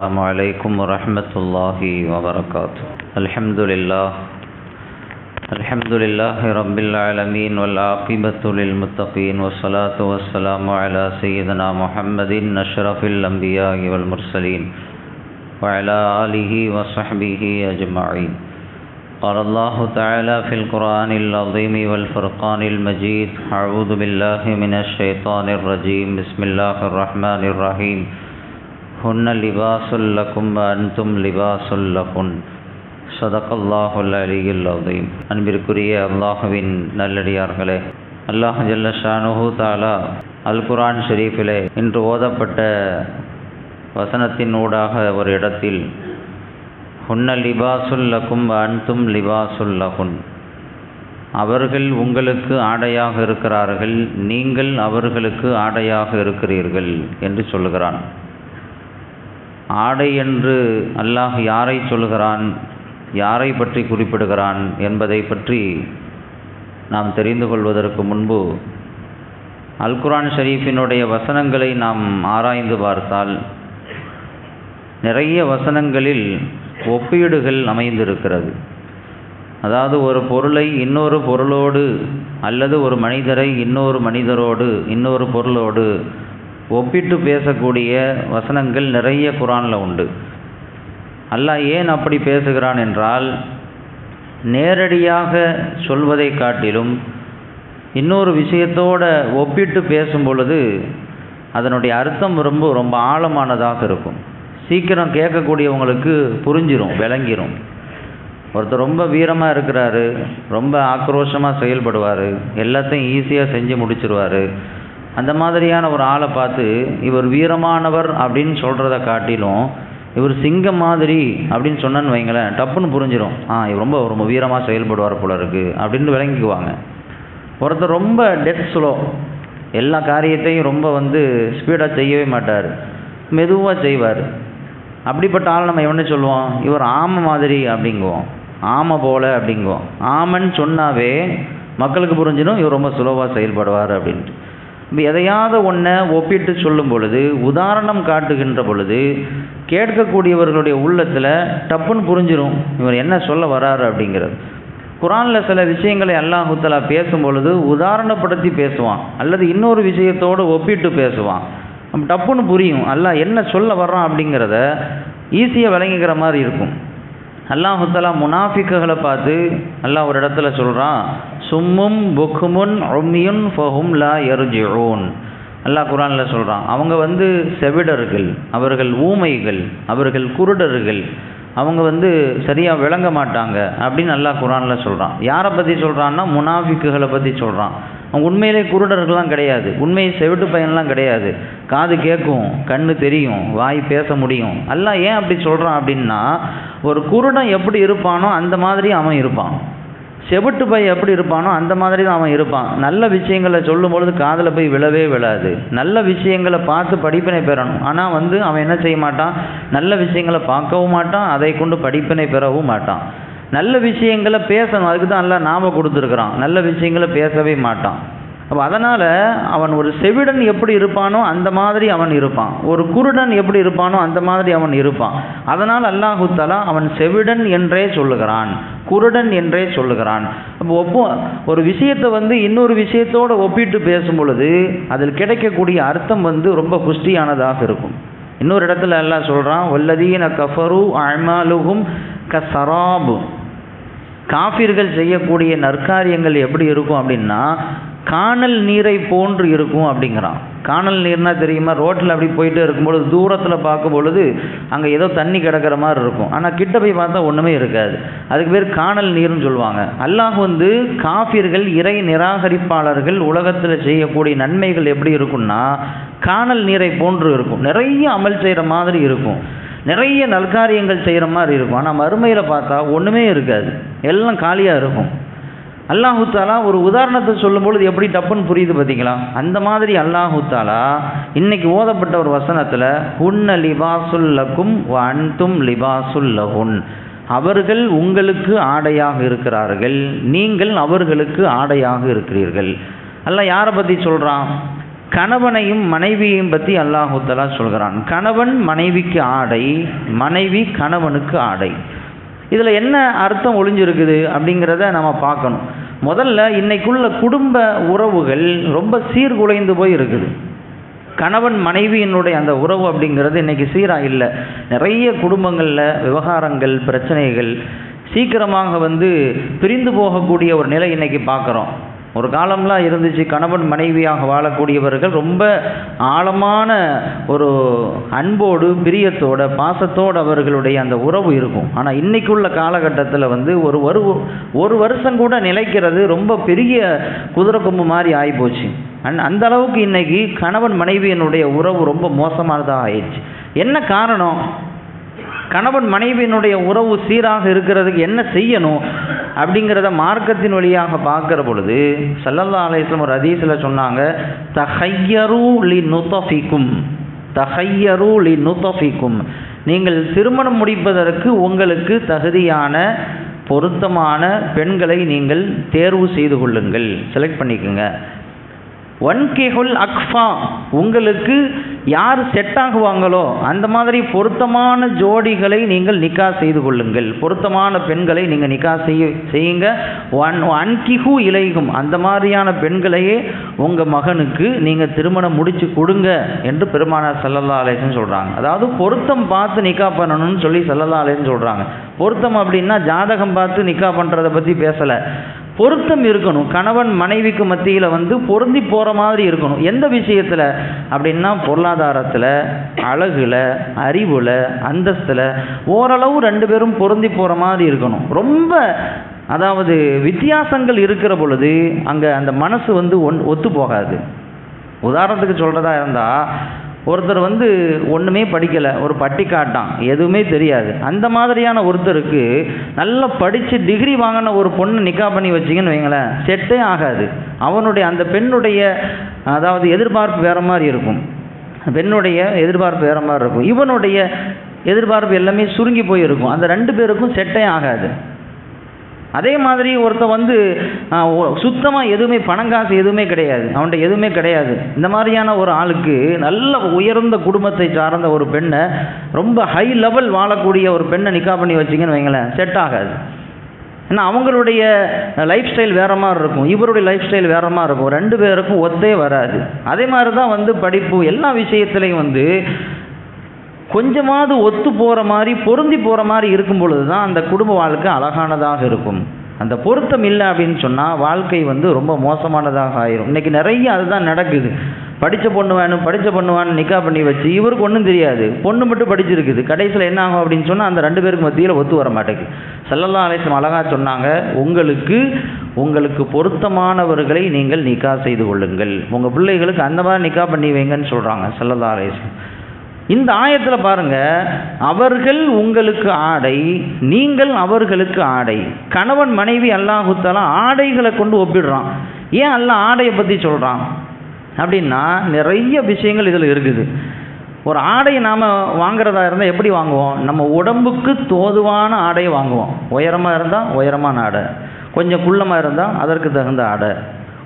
السلام علیکم ورحمۃ اللہ وبرکاتہ۔ الحمد للہ الحمد للہ رب العالمین والعاقبۃ للمتقین وصلاۃ والسلام علی سیدنا محمد اشرف الانبیاء والمرسلین وعلى علیہ وصحبہ اجمعین۔ قال اللہ تعالی فی القرآن العظیم والفرقان المجید اعوذ باللہ من الشیطان الرجیم، بسم اللہ الرحمن الرحیم۔ هن لباس لكم وأنتم لباس لهن صدق الله العلي العظيم அன்பிற்குரிய அல்லாஹுவின் நல்லடியார்களே அல்லாஹ் ஜல்ல ஷானுஹு தாலா அல் குரான் ஷெரீஃபிலே இன்று ஓதப்பட்ட வசனத்தின் ஊடாக ஒரு இடத்தில் ஹுன்ன லிபாசுல் லக்கும் அன்தும் லிபாசுல் லகுன் அவர்கள் உங்களுக்கு ஆடையாக இருக்கிறார்கள் நீங்கள் அவர்களுக்கு ஆடையாக இருக்கிறீர்கள் என்று சொல்லுகிறான் ஆடை என்று அல்லாஹ் யாரை சொல்லுகிறான் யாரை பற்றி குறிப்பிடுகிறான் என்பதை பற்றி நாம் தெரிந்து கொள்வதற்கு முன்பு அல்குரான் ஷரீஃபினுடைய வசனங்களை நாம் ஆராய்ந்து பார்த்தால் நிறைய வசனங்களில் ஒப்பீடுகள் அமைந்திருக்கிறது. அதாவது ஒரு பொருளை இன்னொரு பொருளோடு அல்லது ஒரு மனிதரை இன்னொரு மனிதரோடு இன்னொரு பொருளோடு ஒப்பிட்டு பேசக்கூடிய வசனங்கள் நிறைய குரானில் உண்டு. அல்லாஹ் ஏன் அப்படி பேசுகிறான் என்றால் நேரடியாக சொல்வதை காட்டிலும் இன்னொரு விஷயத்தோடு ஒப்பிட்டு பேசும் பொழுது அதனுடைய அர்த்தம் ரொம்ப ரொம்ப ஆழமானதாக இருக்கும். சீக்கிரம் கேட்கக்கூடியவங்களுக்கு புரிஞ்சிரும் விளங்கிரும். ஒருத்தர் ரொம்ப வீரமாக இருக்கிறாரு ரொம்ப ஆக்ரோஷமாக செயல்படுவார் எல்லாத்தையும் ஈஸியாக செஞ்சு முடிச்சிருவார். அந்த மாதிரியான ஒரு ஆளை பார்த்து இவர் வீரமானவர் அப்படின்னு சொல்கிறத காட்டிலும் இவர் சிங்கம் மாதிரி அப்படின்னு சொன்னன்னு வைங்களேன் டப்புன்னு புரிஞ்சிடும் ஆ இவர் ரொம்ப ரொம்ப வீரமாக செயல்படுவார் போல இருக்குது அப்படின்னு விளங்கிக்குவாங்க. ஒருத்தர் ரொம்ப டெத் ஸ்லோ எல்லா காரியத்தையும் ரொம்ப வந்து ஸ்பீடாக செய்யவே மாட்டார். மெதுவாக செய்வார். அப்படிப்பட்ட ஆள் நம்ம எவனே சொல்லுவோம் இவர் ஆமை மாதிரி அப்படிங்குவோம். ஆமை போல அப்படிங்குவோம். ஆமைன்னு சொன்னாவே மக்களுக்கு புரிஞ்சிடும் இவர் ரொம்ப சுலோவாக செயல்படுவார் அப்படின்ட்டு. இப்போ எதையாவது ஒன்றை ஒப்பிட்டு சொல்லும் பொழுது உதாரணம் காட்டுகின்ற பொழுது கேட்கக்கூடியவர்களுடைய உள்ளத்தில் டப்புன்னு புரிஞ்சிடும் இவர் என்ன சொல்ல வராரு அப்படிங்கிறது. குரானில் சில விஷயங்களை அல்லாஹுத்தலா பேசும் பொழுது உதாரணப்படுத்தி பேசுவான் அல்லது இன்னொரு விஷயத்தோடு ஒப்பிட்டு பேசுவான். நம்ம டப்புன்னு புரியும் அல்லாஹ் என்ன சொல்ல வர்றான் அப்படிங்கிறத ஈஸியாக விளங்கிக்கிற மாதிரி இருக்கும். அல்லாஹுத்தலா முனாஃபிக்குகளை பார்த்து அல்லாஹ் ஒரு இடத்துல சொல்கிறான் சும்மும் புக்குமுன் ஒம்மியுன் ஃபஹும் லா எருஜிஊன் அல்லாஹ் குரானில் சொல்கிறான் அவங்க வந்து செவிடர்கள் அவர்கள் ஊமைகள் அவர்கள் குருடர்கள் அவங்க வந்து சரியாக விளங்க மாட்டாங்க அப்படின்னு அல்லாஹ் குரானில் சொல்கிறான் யாரை பற்றி சொல்கிறான்னா முனாஃபிக்குகளை பற்றி சொல்கிறான் அவங்க உண்மையிலே குருடர்கள்லாம் கிடையாது உண்மையை செவிட்டு பையன்லாம் கிடையாது. காது கேட்கும் கண்ணு தெரியும் வாய் பேச முடியும். எல்லாம் ஏன் அப்படி சொல்கிறான் அப்படின்னா ஒரு குருடன் எப்படி இருப்பானோ அந்த மாதிரி அவன் இருப்பான். செவட்டு பை எப்படி இருப்பானோ அந்த மாதிரி தான் அவன் இருப்பான். நல்ல விஷயங்களை சொல்லும் பொழுது காதில் போய் விழவே விழாது. நல்ல விஷயங்களை பார்த்து படிப்பினை பெறணும். ஆனால் வந்து அவன் என்ன செய்ய மாட்டான்? நல்ல விஷயங்களை பார்க்கவும் மாட்டான் அதை கொண்டு படிப்பினை பெறவும் மாட்டான். நல்ல விஷயங்களை பேசணும். அதுக்கு தான் நல்லா நாம கொடுத்துருக்குறான். நல்ல விஷயங்களை பேசவே மாட்டான். அப்போ அதனால் அவன் ஒரு செவிடன் எப்படி இருப்பானோ அந்த மாதிரி அவன் இருப்பான். ஒரு குருடன் எப்படி இருப்பானோ அந்த மாதிரி அவன் இருப்பான். அதனால் அல்லாஹு தலா அவன் செவிடன் என்றே சொல்லுகிறான். குருடன் என்றே சொல்லுகிறான். அப்போ ஒப்போ ஒரு விஷயத்தை வந்து இன்னொரு விஷயத்தோடு ஒப்பிட்டு பேசும் பொழுது அதில் கிடைக்கக்கூடிய அர்த்தம் வந்து ரொம்ப புஷ்டியானதாக இருக்கும். இன்னொரு இடத்துல எல்லாம் சொல்கிறான் வல்லதீன கஃபரு அழ்மாலுகும் கசராபு. காஃபிர்கள் செய்யக்கூடிய நற்காரியங்கள் எப்படி இருக்கும் அப்படின்னா காணல் நீரை போன்று இருக்கும் அப்படிங்கிறான். காணல் நீர்னா தெரியுமா? ரோட்டில் அப்படி போயிட்டு இருக்கும்பொழுது தூரத்தில் பார்க்கும் பொழுது அங்கே ஏதோ தண்ணி கிடக்கிற மாதிரி இருக்கும். ஆனால் கிட்ட போய் பார்த்தா ஒன்றுமே இருக்காது. அதுக்கு பேர் காணல் நீர்னு சொல்லுவாங்க. அல்லாஹ் வந்து காஃபிர்கள் இறை நிராகரிப்பாளர்கள் உலகத்தில் செய்யக்கூடிய நன்மைகள் எப்படி இருக்கும்னா காணல் நீரை போன்று இருக்கும். நிறைய அமல் செய்கிற மாதிரி இருக்கும். நிறைய நல்காரியங்கள் செய்கிற மாதிரி இருக்கும். ஆனால் மறுமையில் பார்த்தா ஒன்றுமே இருக்காது. எல்லாம் காலியாக இருக்கும். அல்லாஹு தாலா ஒரு உதாரணத்தை சொல்லும்பொழுது எப்படி டப்புன்னு புரியுது பார்த்தீங்களா அந்த மாதிரி அல்லாஹு தாலா இன்னைக்கு ஓதப்பட்ட ஒரு வசனத்தில் உன்ன லிபாசுல்லக்கும் அன்தும் லிபாசுல்லஹுன் அவர்கள் உங்களுக்கு ஆடையாக இருக்கிறார்கள் நீங்கள் அவர்களுக்கு ஆடையாக இருக்கிறீர்கள். அல்ல யாரை பற்றி சொல்கிறான் கணவனையும் மனைவியையும் பற்றி அல்லாஹு சொல்கிறான். கணவன் மனைவிக்கு ஆடை மனைவி கணவனுக்கு ஆடை. இதில் என்ன அர்த்தம் ஒளிஞ்சிருக்குது அப்படிங்கிறத நம்ம பார்க்கணும். முதல்ல இன்னைக்குள்ள குடும்ப உறவுகள் ரொம்ப சீர்குலைந்து போய் இருக்குது. கணவன் மனைவியினுடைய அந்த உறவு அப்படிங்கிறது இன்னைக்கு சீராக இல்லை. நிறைய குடும்பங்களில் விவகாரங்கள் பிரச்சனைகள் சீக்கிரமாக வந்து பிரிந்து போகக்கூடிய ஒரு நிலை இன்னைக்கு பார்க்குறோம். ஒரு காலம்லாம் இருந்துச்சு கணவன் மனைவியாக வாழக்கூடியவர்கள் ரொம்ப ஆழமான ஒரு அன்போடு பிரியத்தோட பாசத்தோடு அவர்களுடைய அந்த உறவு இருக்கும். ஆனால் இன்றைக்குள்ள காலகட்டத்தில் வந்து ஒரு ஒரு ஒரு வருஷம் கூட நிலைக்கிறது ரொம்ப பெரிய குதிரை கொம்பு மாதிரி ஆகிப்போச்சு அந் அந்த அளவுக்கு இன்னைக்கு கணவன் மனைவியினுடைய உறவு ரொம்ப மோசமானதாக ஆயிடுச்சு. என்ன காரணம்? கணவன் மனைவியினுடைய உறவு சீராக இருக்கிறதுக்கு என்ன செய்யணும்? அப்படிங்கிறத மார்க்கத்தின் வழியாக பார்க்குற பொழுது சல்லல்லா அலையம் ஒரு அதீசில் சொன்னாங்க தஹையரு லி நுத்தஃபிக்கும் தஹையரு லி நுத்தஃபிக்கும் நீங்கள் திருமணம் முடிப்பதற்கு உங்களுக்கு தகுதியான பொருத்தமான பெண்களை நீங்கள் தேர்வு செய்து கொள்ளுங்கள். செலக்ட் பண்ணிக்கோங்க. ஒன்கேஹுல் அக்ஃபா உங்களுக்கு யார் செட் ஆகுவாங்களோ அந்த மாதிரி பொருத்தமான ஜோடிகளை நீங்கள் நிக்கா செய்து கொள்ளுங்கள். பொருத்தமான பெண்களை நீங்கள் நிக்கா செய்ய செய்யுங்க. ஒன் அன்கிஹு இலைகும் அந்த மாதிரியான பெண்களையே உங்கள் மகனுக்கு நீங்கள் திருமணம் முடித்து கொடுங்க என்று பெருமானார் சல்லல்லா அலேசன் சொல்கிறாங்க அதாவது பொருத்தம் பார்த்து நிக்கா பண்ணணும்னு சொல்லி சல்லல்லா அலேசன் சொல்கிறாங்க பொருத்தம் அப்படின்னா ஜாதகம் பார்த்து நிக்கா பண்ணுறதை பற்றி பேசலை. பொருத்தம் இருக்கணும். கணவன் மனைவிக்கு மத்தியில் வந்து பொருந்தி போகிற மாதிரி இருக்கணும். எந்த விஷயத்தில்? அப்படின்னா பொருளாதாரத்தில் அழகில் அறிவில் அந்தஸ்தில் ஓரளவு ரெண்டு பேரும் பொருந்தி போகிற மாதிரி இருக்கணும். ரொம்ப அதாவது வித்தியாசங்கள் இருக்கிற பொழுது அங்கே அந்த மனசு வந்து ஒன் ஒத்து போகாது. உதாரணத்துக்கு சொல்கிறதா இருந்தால் ஒருத்தர் வந்து ஒன்றுமே படிக்கலை ஒரு பட்டிக்காட்டான் எதுவுமே தெரியாது. அந்த மாதிரியான ஒருத்தருக்கு நல்லா படித்து டிகிரி வாங்கின ஒரு பொண்ணு நிக்கா பண்ணி வச்சிங்கன்னு வைங்களேன் செட்டே ஆகாது. அவனுடைய அந்த பெண்ணுடைய அதாவது எதிர்பார்ப்பு வேறு மாதிரி இருக்கும். பெண்ணுடைய எதிர்பார்ப்பு வேறு மாதிரி இருக்கும். இவனுடைய எதிர்பார்ப்பு எல்லாமே சுருங்கி போயிருக்கும். அந்த ரெண்டு பேருக்கும் செட்டே ஆகாது. அதே மாதிரி ஒருத்தன் வந்து சுத்தமாக எதுவுமே பணம் காசு எதுவுமே கிடையாது. அவன்கிட்ட எதுவுமே கிடையாது. இந்த மாதிரியான ஒரு ஆளுக்கு நல்ல உயர்ந்த குடும்பத்தை சார்ந்த ஒரு பெண்ணை ரொம்ப ஹை லெவல் வாழக்கூடிய ஒரு பெண்ணை நிக்கா பண்ணி வச்சிங்கன்னு வைங்களேன் செட் ஆகாது. ஏன்னா அவங்களுடைய லைஃப் ஸ்டைல் வேறு மாதிரி இருக்கும். இவருடைய லைஃப் ஸ்டைல் வேறு மாதிரி இருக்கும். ரெண்டு பேருக்கும் ஒத்தே வராது. அதே மாதிரி தான் வந்து படிப்பு எல்லா விஷயத்துலையும் வந்து கொஞ்சமாவது ஒத்து போகிற மாதிரி பொருந்தி போகிற மாதிரி இருக்கும் பொழுது தான் அந்த குடும்ப வாழ்க்கை அழகானதாக இருக்கும். அந்த பொருத்தம் இல்லை அப்படின்னு சொன்னால் வாழ்க்கை வந்து ரொம்ப மோசமானதாக ஆயிரும். இன்றைக்கி நிறைய அதுதான் நடக்குது. படித்த பொண்ணு வேணும் படித்த பொண்ணு வேணும் நிக்கா பண்ணி வச்சு இவருக்கு ஒன்றும் தெரியாது. பொண்ணு மட்டும் படிச்சிருக்குது. கடைசியில் என்ன ஆகும் அப்படின்னு சொன்னால் அந்த ரெண்டு பேருக்கு மத்தியில் ஒத்து வர மாட்டேங்குது. செல்லல்லா அலேசம் அழகாக சொன்னாங்க உங்களுக்கு உங்களுக்கு பொருத்தமானவர்களை நீங்கள் நிக்கா செய்து கொள்ளுங்கள். உங்கள் பிள்ளைகளுக்கு அந்த மாதிரி நிக்கா பண்ணி வைங்கன்னு சொல்கிறாங்க செல்லல்லா அலேசம் இந்த ஆயத்தில் பாருங்க அவர்கள் உங்களுக்கு ஆடை நீங்கள் அவர்களுக்கு ஆடை. கணவன் மனைவி அல்லாஹுத்தாலா ஆடைகளை கொண்டு ஒப்பிடுறான். ஏன் அல்ல ஆடையை பற்றி சொல்கிறான் அப்படின்னா நிறைய விஷயங்கள் இதில் இருக்குது. ஒரு ஆடையை நாம் வாங்குறதா இருந்தால் எப்படி வாங்குவோம்? நம்ம உடம்புக்கு தோதுவான ஆடையை வாங்குவோம். உயரமாக இருந்தால் உயரமான ஆடை. கொஞ்சம் குள்ளமாக இருந்தால் அதற்கு தகுந்த ஆடை.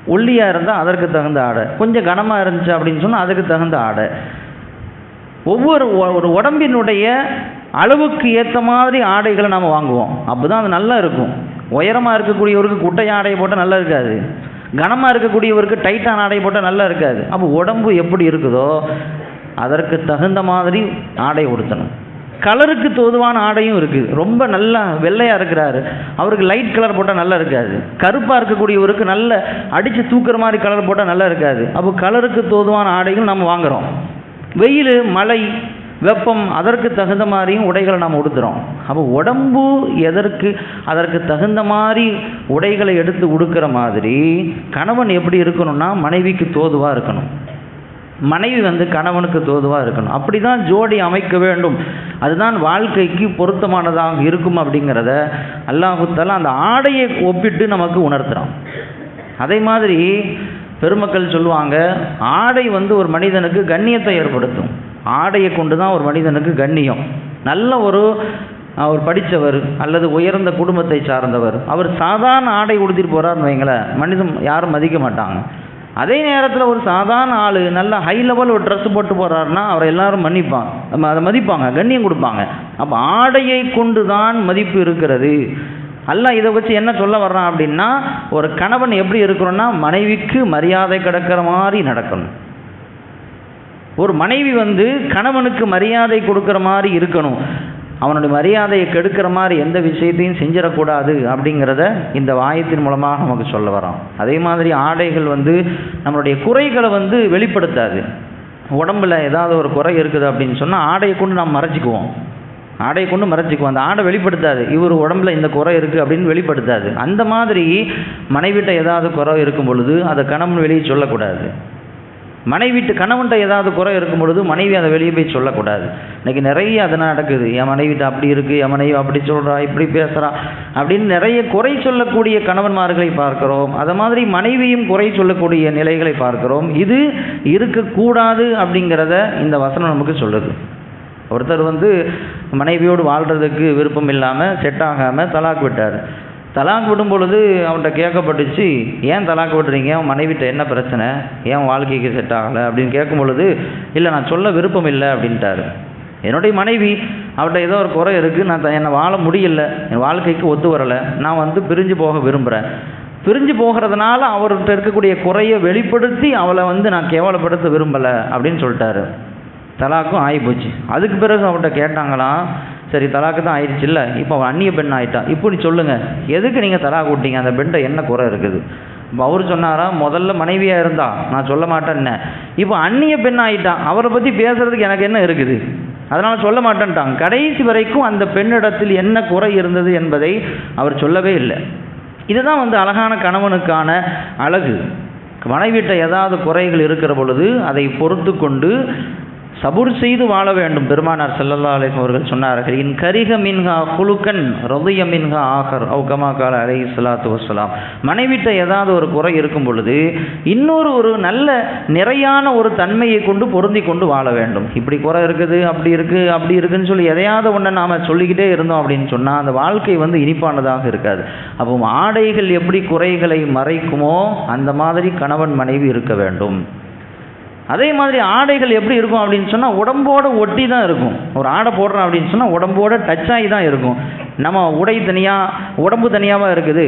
ஒல்லியாக இருந்தால் அதற்கு தகுந்த ஆடை. கொஞ்சம் கனமாக இருந்துச்சு அப்படின்னு சொன்னால் அதுக்கு தகுந்த ஆடை. ஒவ்வொரு ஒரு உடம்பினுடைய அளவுக்கு ஏற்ற மாதிரி ஆடைகளை நாம் வாங்குவோம். அப்போ தான் அது நல்லா இருக்கும். உயரமாக இருக்கக்கூடியவருக்கு குட்டை ஆடை போட்டால் நல்லா இருக்காது. கனமாக இருக்கக்கூடியவருக்கு டைட்டான ஆடை போட்டால் நல்லா இருக்காது. அப்போ உடம்பு எப்படி இருக்குதோ அதற்கு தகுந்த மாதிரி ஆடை உடுத்தணும். கலருக்கு தோதுவான ஆடையும் இருக்குது ரொம்ப நல்லா வெள்ளையாக இருக்கிறாரு. அவருக்கு லைட் கலர் போட்டால் நல்லா இருக்காது. கருப்பாக இருக்கக்கூடியவருக்கு நல்ல அடித்து தூக்குற மாதிரி கலர் போட்டால் நல்லா இருக்காது. அப்போ கலருக்கு தோதுவான ஆடைகள் நம்ம வாங்குகிறோம் வெயில் மழை வெப்பம் அதற்கு தகுந்த மாதிரியும் உடைகளை நாம் உடுத்துகிறோம் அப்போ உடம்பு எதற்கு அதற்கு தகுந்த மாதிரி உடைகளை எடுத்து உடுக்கிற மாதிரி கணவன் எப்படி இருக்கணும்னா மனைவிக்கு தோதுவாக இருக்கணும். மனைவி வந்து கணவனுக்கு தோதுவாக இருக்கணும். அப்படி தான் ஜோடி அமைக்க வேண்டும். அதுதான் வாழ்க்கைக்கு பொருத்தமானதாக இருக்கும் அப்படிங்கிறத அல்லாஹுத்தால அந்த ஆடையை ஒப்பிட்டு நமக்கு உணர்த்துகிறான் அதே மாதிரி பெருமக்கள் சொல்லுவாங்க ஆடை வந்து ஒரு மனிதனுக்கு கண்ணியத்தை ஏற்படுத்தும். ஆடையை கொண்டு தான் ஒரு மனிதனுக்கு கண்ணியம். நல்ல ஒரு அவர் படித்தவர் அல்லது உயர்ந்த குடும்பத்தை சார்ந்தவர். அவர் சாதாரண ஆடை உடுத்திட்டு போகிறார்னு வைங்களேன் மனிதன் யாரும் மதிக்க மாட்டாங்க. அதே நேரத்தில் ஒரு சாதாரண ஆள் நல்ல ஹை லெவல் ஒரு ட்ரெஸ் போட்டு போகிறாருன்னா அவரை எல்லாரும் மன்னிப்பாங்க. அதை மதிப்பாங்க கண்ணியம் கொடுப்பாங்க. அப்போ ஆடையை கொண்டு தான் மதிப்பு இருக்கிறது. அல்லாஹ் இதை வச்சு என்ன சொல்ல வர்றான் அப்படின்னா ஒரு கணவன் எப்படி இருக்கணும்னா மனைவிக்கு மரியாதை கிடக்கிற மாதிரி நடக்கணும். ஒரு மனைவி வந்து கணவனுக்கு மரியாதை கொடுக்குற மாதிரி இருக்கணும். அவனுடைய மரியாதையை கெடுக்கிற மாதிரி எந்த விஷயத்தையும் செஞ்சிடக்கூடாது அப்படிங்கிறத இந்த வாயத்தின் மூலமாக நமக்கு சொல்ல வரோம் அதே மாதிரி ஆடைகள் வந்து நம்மளுடைய குறைகளை வந்து வெளிப்படுத்தாது. உடம்பில் ஏதாவது ஒரு குறை இருக்குது அப்படின்னு சொன்னால் ஆடையை கொண்டு நாம் மறைச்சிக்குவோம். ஆடையை கொண்டு மறைச்சிக்குவோம் அந்த ஆடை வெளிப்படுத்தாது. இவர் உடம்புல இந்த குறை இருக்குது அப்படின்னு வெளிப்படுத்தாது. அந்த மாதிரி மனைவிட்ட ஏதாவது குறை இருக்கும் பொழுது அதை கணவன் வெளியே சொல்லக்கூடாது. மனைவிட்டு கணவன்கிட்ட ஏதாவது குறை இருக்கும் பொழுது மனைவி அதை வெளியே போய் சொல்லக்கூடாது. இன்றைக்கி நிறைய அதெல்லாம் நடக்குது. என் மனைவிட்ட அப்படி இருக்குது என் மனைவி அப்படி சொல்கிறா இப்படி பேசுகிறா அப்படின்னு நிறைய குறை சொல்லக்கூடிய கணவன்மார்களை பார்க்கிறோம். அதை மாதிரி மனைவியும் குறை சொல்லக்கூடிய நிலைகளை பார்க்கிறோம். இது இருக்கக்கூடாது அப்படிங்கிறத இந்த வசனம் நமக்கு சொல்லுது. ஒருத்தர் வந்து மனைவியோடு வாழ்கிறதுக்கு விருப்பம் இல்லாமல் செட் ஆகாமல் தலாக் விட்டார். தலாக் விடும் பொழுது அவன்கிட்ட கேட்கப்பட்டுச்சு ஏன் தலாக் விடுறீங்க? அவன் மனைவிட்ட என்ன பிரச்சனை? ஏன் வாழ்க்கைக்கு செட் ஆகலை? அப்படின்னு கேட்கும் பொழுது இல்லை நான் சொல்ல விருப்பம் இல்லை அப்படின்ட்டாரு. என்னுடைய மனைவி அவர்கிட்ட ஏதோ ஒரு குறை இருக்குது நான் த- என்னை வாழ முடியல. என் வாழ்க்கைக்கு ஒத்து வரலை. நான் வந்து பிரிஞ்சு போக விரும்புகிறேன் பிரிஞ்சு போகிறதுனால அவர்கிட்ட இருக்கக்கூடிய குறையை வெளிப்படுத்தி அவளை வந்து நான் கேவலப்படுத்த விரும்பலை அப்படின்னு சொல்லிட்டாரு. தலாக்கும் ஆகி போச்சு அதுக்கு பிறகு அவன்கிட்ட கேட்டாங்களாம் சரி தலாக்கு தான் ஆயிடுச்சு இல்லை இப்போ அவன் அந்நிய பெண் ஆயிட்டான் இப்போ நீ சொல்லுங்கள் எதுக்கு நீங்கள் தலாக் விட்டீங்க அந்த பெண்கிட்ட என்ன குறை இருக்குது? இப்போ அவர் சொன்னாரா முதல்ல மனைவியாக இருந்தா நான் சொல்ல மாட்டேன்னே. இப்போ அந்நிய பெண் ஆயிட்டான் அவரை பற்றி பேசுறதுக்கு எனக்கு என்ன இருக்குது? அதனால் சொல்ல மாட்டேன்ட்டான் கடைசி வரைக்கும் அந்த பெண்ணிடத்தில் என்ன குறை இருந்தது என்பதை அவர் சொல்லவே இல்லை. இதுதான் வந்து அழகான கணவனுக்கான அழகு. மனைவிட்ட ஏதாவது குறைகள் இருக்கிற பொழுது அதை பொறுத்து கொண்டு சபுர் செய்து வாழ வேண்டும். பெருமானார் செல்லல்லா அலைஹி அவர்கள் சொன்னார்கள் இன் கரிக மின்ஹா குலுக்கன் ரதிய மின்ஹா ஆகர் அவு கமா கால அலி ஸலாத்து வசலாம் மனைவிட்ட ஏதாவது ஒரு குறை இருக்கும் பொழுது இன்னொரு ஒரு நல்ல நிறையான ஒரு தன்மையை கொண்டு பொருந்தி கொண்டு வாழ வேண்டும். இப்படி குறை இருக்குது அப்படி இருக்குது அப்படி இருக்குன்னு சொல்லி எதையாவது ஒன்றை நாம் சொல்லிக்கிட்டே இருந்தோம் அப்படின்னு சொன்னால் அந்த வாழ்க்கை வந்து இனிப்பானதாக இருக்காது. அப்போ ஆடைகள் எப்படி குறைகளை மறைக்குமோ அந்த மாதிரி கணவன் மனைவி இருக்க வேண்டும். அதே மாதிரி ஆடைகள் எப்படி இருக்கும் அப்படின்னு சொன்னால் உடம்போட ஒட்டி தான் இருக்கும். ஒரு ஆடை போடுறோம் அப்படின்னு சொன்னால் உடம்போட டச் ஆகி தான் இருக்கும். நம்ம உடை தனியாக உடம்பு தனியாகவும் இருக்குது?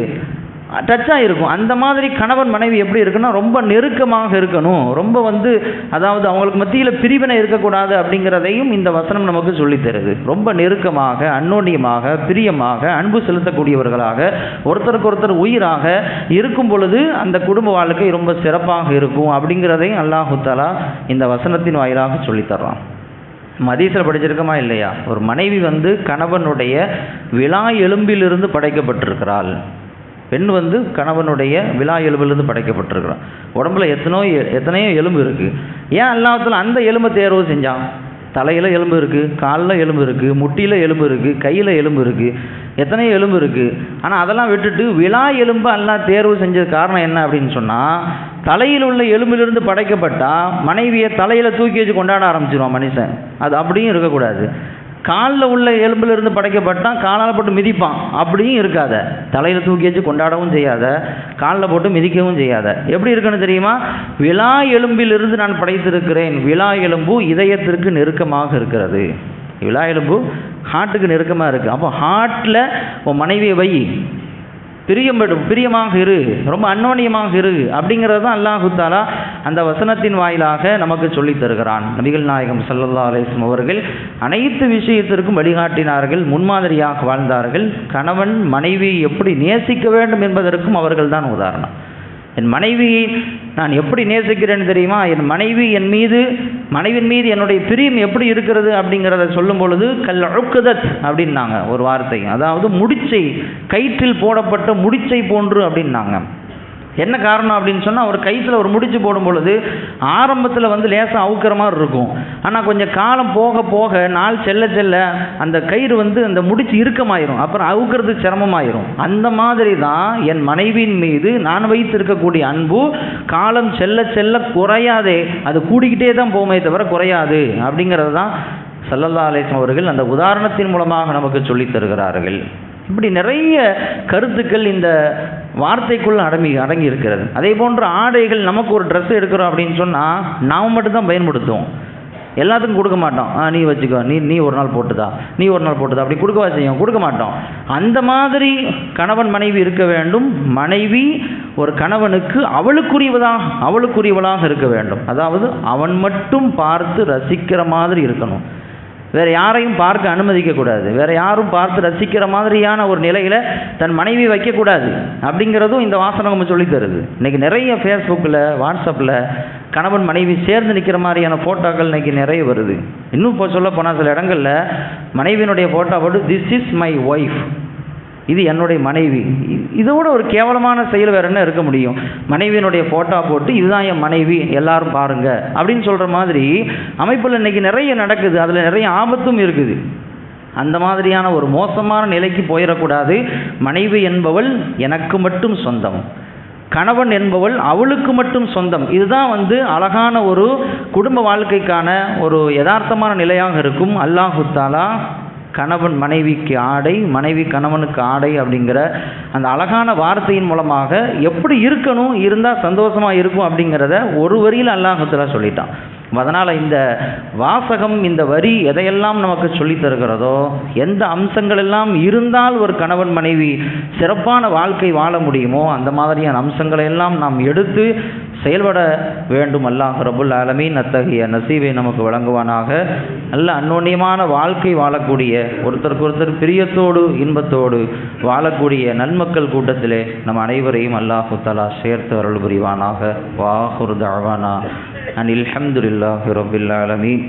டச்சாக இருக்கும் அந்த மாதிரி கணவன் மனைவி எப்படி இருக்குன்னா ரொம்ப நெருக்கமாக இருக்கணும். ரொம்ப வந்து அதாவது அவங்களுக்கு மத்தியில் பிரிவினை இருக்கக்கூடாது அப்படிங்கிறதையும் இந்த வசனம் நமக்கு சொல்லித் தருது. ரொம்ப நெருக்கமாக அன்னோன்யமாக பிரியமாக அன்பு செலுத்தக்கூடியவர்களாக ஒருத்தருக்கு ஒருத்தர் உயிராக இருக்கும் பொழுது அந்த குடும்ப வாழ்க்கை ரொம்ப சிறப்பாக இருக்கும் அப்படிங்கிறதையும் அல்லாஹுத்தாலா இந்த வசனத்தின் வாயிலாக சொல்லித் தர்றான். மதீசில் படிச்சிருக்கோமா இல்லையா? ஒரு மனைவி வந்து கணவனுடைய விழா எலும்பிலிருந்து படைக்கப்பட்டிருக்கிறாள். பெண் வந்து கணவனுடைய விழா எலும்பிலிருந்து படைக்கப்பட்டிருக்கிறான் உடம்புல எத்தனையோ எ- எத்தனையோ எலும்பு இருக்குது ஏன் எல்லாத்துல அந்த எலும்பை தேர்வு செஞ்சான்? தலையில் எலும்பு இருக்குது காலில் எலும்பு இருக்குது முட்டியில் எலும்பு இருக்குது கையில் எலும்பு இருக்குது எத்தனையோ எலும்பு இருக்குது ஆனால் அதெல்லாம் விட்டுட்டு விழா எலும்பு எல்லாம் தேர்வு செஞ்சது காரணம் என்ன அப்படின்னு சொன்னால் தலையில் உள்ள எலும்பிலிருந்து படைக்கப்பட்டால் மனைவியை தலையில் தூக்கி வச்சு கொண்டாட ஆரம்பிச்சிருவான் மனுஷன். அது அப்படியும் இருக்கக்கூடாது. காலில் உள்ள எலும்பிலிருந்து படைக்கப்பட்டான் படைக்கப்பட்டால் காலால் போட்டு மிதிப்பான். அப்படியும் இருக்காத. தலையில் தூக்கி வச்சு கொண்டாடவும் செய்யாத. காலில் போட்டு மிதிக்கவும் செய்யாத. எப்படி இருக்குன்னு தெரியுமா? விழா எலும்பிலிருந்து நான் படைத்திருக்கிறேன். விழா எலும்பு இதயத்திற்கு நெருக்கமாக இருக்கிறது. விழா எலும்பு ஹார்ட்டுக்கு நெருக்கமாக இருக்குது அப்போ ஹார்ட்டில் உன் மனைவியை வை. பிரியம் பிரியமாக இரு ரொம்ப அன்னோனியமாக இரு அப்படிங்கிறது தான் அல்லாஹு தாலா அந்த வசனத்தின் வாயிலாக நமக்கு சொல்லித் தருகிறான். நபிகள் நாயகம் சல்லல்லா அலைஹி அவர்கள் அனைத்து விஷயத்திற்கும் வழிகாட்டினார்கள் முன்மாதிரியாக வாழ்ந்தார்கள். கணவன் மனைவியை எப்படி நேசிக்க வேண்டும் என்பதற்கும் அவர்கள் தான் உதாரணம். என் மனைவியை நான் எப்படி நேசிக்கிறேன்னு தெரியுமா? என் மனைவி என் மீது மனைவின் மீது என்னுடைய பிரியம் எப்படி இருக்கிறது அப்படிங்கிறத சொல்லும் பொழுது கல் அழுக்குதத் அப்படின்னாங்க ஒரு வார்த்தை அதாவது முடிச்சை கயிற்றில் போடப்பட்ட முடிச்சை போன்று அப்படின்னாங்க. என்ன காரணம் அப்படின்னு சொன்னால் ஒரு கயிற்றில் ஒரு முடிச்சு போடும் பொழுது ஆரம்பத்தில் வந்து லேசாக அவுக்கிற மாதிரி இருக்கும். ஆனால் கொஞ்சம் காலம் போக போக நாள் செல்ல செல்ல அந்த கயிறு வந்து அந்த முடிச்சு இறுக்கமாயிரும். அப்புறம் அவுக்கிறது சிரமமாயிரும். அந்த மாதிரி தான் என் மனைவியின் மீது நான் வைத்திருக்கக்கூடிய அன்பு காலம் செல்ல செல்ல குறையாதே. அது கூடிக்கிட்டே தான் போமே தவிர குறையாது. அப்படிங்கிறது தான் சல்லல்லா அலிஸ்லாம் அவர்கள் அந்த உதாரணத்தின் மூலமாக நமக்கு சொல்லித் தருகிறார்கள். இப்படி நிறைய கருத்துக்கள் இந்த வார்த்தைக்குள் அடங்கி அடங்கி இருக்கிறது அதே போன்று ஆடைகள் நமக்கு ஒரு ட்ரெஸ் எடுக்கிறோம் அப்படின்னு சொன்னால் நாம் மட்டும்தான் பயன்படுத்துவோம். எல்லாத்துக்கும் கொடுக்க மாட்டோம். ஆ நீ வச்சுக்கோ. நீ நீ ஒரு நாள் போட்டுதா. நீ ஒரு நாள் போட்டுதா. அப்படி கொடுக்கவா செய்யும்? கொடுக்க மாட்டோம். அந்த மாதிரி கணவன் மனைவி இருக்க வேண்டும். மனைவி ஒரு கணவனுக்கு அவளுக்குரியவதாக அவளுக்குரியவளாக இருக்க வேண்டும். அதாவது அவன் மட்டும் பார்த்து ரசிக்கிற மாதிரி இருக்கணும். வேறு யாரையும் பார்க்க அனுமதிக்கக்கூடாது வேறு யாரும் பார்த்து ரசிக்கிற மாதிரியான ஒரு நிலையில் தன் மனைவி வைக்கக்கூடாது அப்படிங்கிறதும் இந்த வாசனை நம்ம சொல்லித் தருது. இன்னைக்கு நிறைய ஃபேஸ்புக்கில் வாட்ஸ்அப்பில் கணவன் மனைவி சேர்ந்து நிற்கிற மாதிரியான ஃபோட்டோக்கள் இன்றைக்கி நிறைய வருது. இன்னும் இப்போ சொல்ல போனால் சில இடங்களில் மனைவியினுடைய ஃபோட்டோ போட்டு திஸ் இஸ் மை ஒய்ஃப் இது என்னுடைய மனைவி. இதோட ஒரு கேவலமான செயல் வேறு என்ன இருக்க முடியும்? மனைவியினுடைய ஃபோட்டோ போட்டு இதுதான் என் மனைவி எல்லாரும் பாருங்க. அப்படின்னு சொல்கிற மாதிரி அமைப்பில் இன்னைக்கு நிறைய நடக்குது. அதில் நிறைய ஆபத்தும் இருக்குது. அந்த மாதிரியான ஒரு மோசமான நிலைக்கு போயிடக்கூடாது. மனைவி என்பவள் எனக்கு மட்டும் சொந்தம். கணவன் என்பவள் அவளுக்கு மட்டும் சொந்தம். இதுதான் வந்து அழகான ஒரு குடும்ப வாழ்க்கைக்கான ஒரு யதார்த்தமான நிலையாக இருக்கும். அல்லாஹுத்தாலா கணவன் மனைவிக்கு ஆடை மனைவி கணவனுக்கு ஆடை அப்படிங்கிற அந்த அழகான வார்த்தையின் மூலமாக எப்படி இருக்கணும் இருந்தால் சந்தோஷமாக இருக்கும் அப்படிங்கிறத ஒரு வரியில் அல்லாஹுத்தலா சொல்லிட்டான். அதனால் இந்த வாசகம் இந்த வரி எதையெல்லாம் நமக்கு சொல்லித் தருகிறதோ எந்த அம்சங்கள் எல்லாம் இருந்தால் ஒரு கணவன் மனைவி சிறப்பான வாழ்க்கை வாழ முடியுமோ அந்த மாதிரியான அம்சங்களை எல்லாம் நாம் எடுத்து செயல்பட வேண்டும் அல்லாஹ் ரபுல் ஆலமீன். அத்தகைய நசீவை நமக்கு வழங்குவானாக. நல்ல அன்னோன்யமான வாழ்க்கை வாழக்கூடிய ஒருத்தருக்கு ஒருத்தர் பிரியத்தோடு இன்பத்தோடு வாழக்கூடிய நன்மக்கள் கூட்டத்திலே நம் அனைவரையும் அல்லாஹு தலா சேர்த்து அருள் புரிவானாக. வாஹுர் தாவானா அனில் அல்ஹம்துலில்லாஹி ரபுல் ஆலமீன்.